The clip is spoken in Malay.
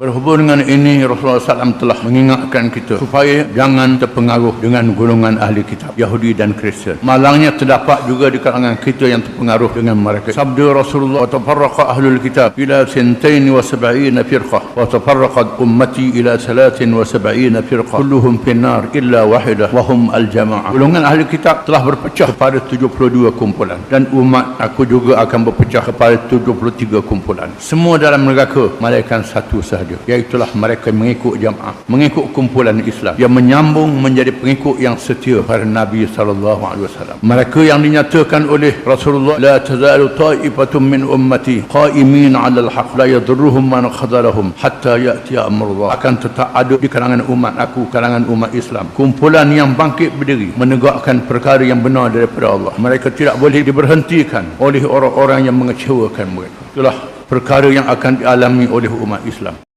Berhubung dengan ini Rasulullah SAW telah mengingatkan kita supaya jangan terpengaruh dengan golongan ahli kitab Yahudi dan Kristian. Malangnya terdapat juga di kalangan kita yang terpengaruh dengan mereka. Sabda Rasulullah tafarraqa ahlul kitab ila sintain wa sab'ina firqah wa tafarraqat ummati ila salatin wa sab'ina firqah kulluhum finnar illa wahidah wa hum al-jama'ah. Golongan ahli kitab telah berpecah kepada 72 kumpulan dan umat aku juga akan berpecah kepada 73 kumpulan. Semua dalam neraka malaikat satu sahaja iaitulah mereka mengikut jamaah mengikut kumpulan Islam. Yang menyambung menjadi pengikut yang setia pada Nabi sallallahu alaihi wasallam. Mereka yang dinyatakan oleh Rasulullah la tazalu ta'ifatun min ummati qa'imin 'ala al-haq la yadurruhum man khadalahum hatta ya'ti amrullah. Akan tetap ada di kalangan umat aku kalangan umat Islam. Kumpulan yang bangkit berdiri menegakkan perkara yang benar daripada Allah. Mereka tidak boleh diberhentikan oleh orang-orang yang mengecewakan mereka. Itulah perkara yang akan dialami oleh umat Islam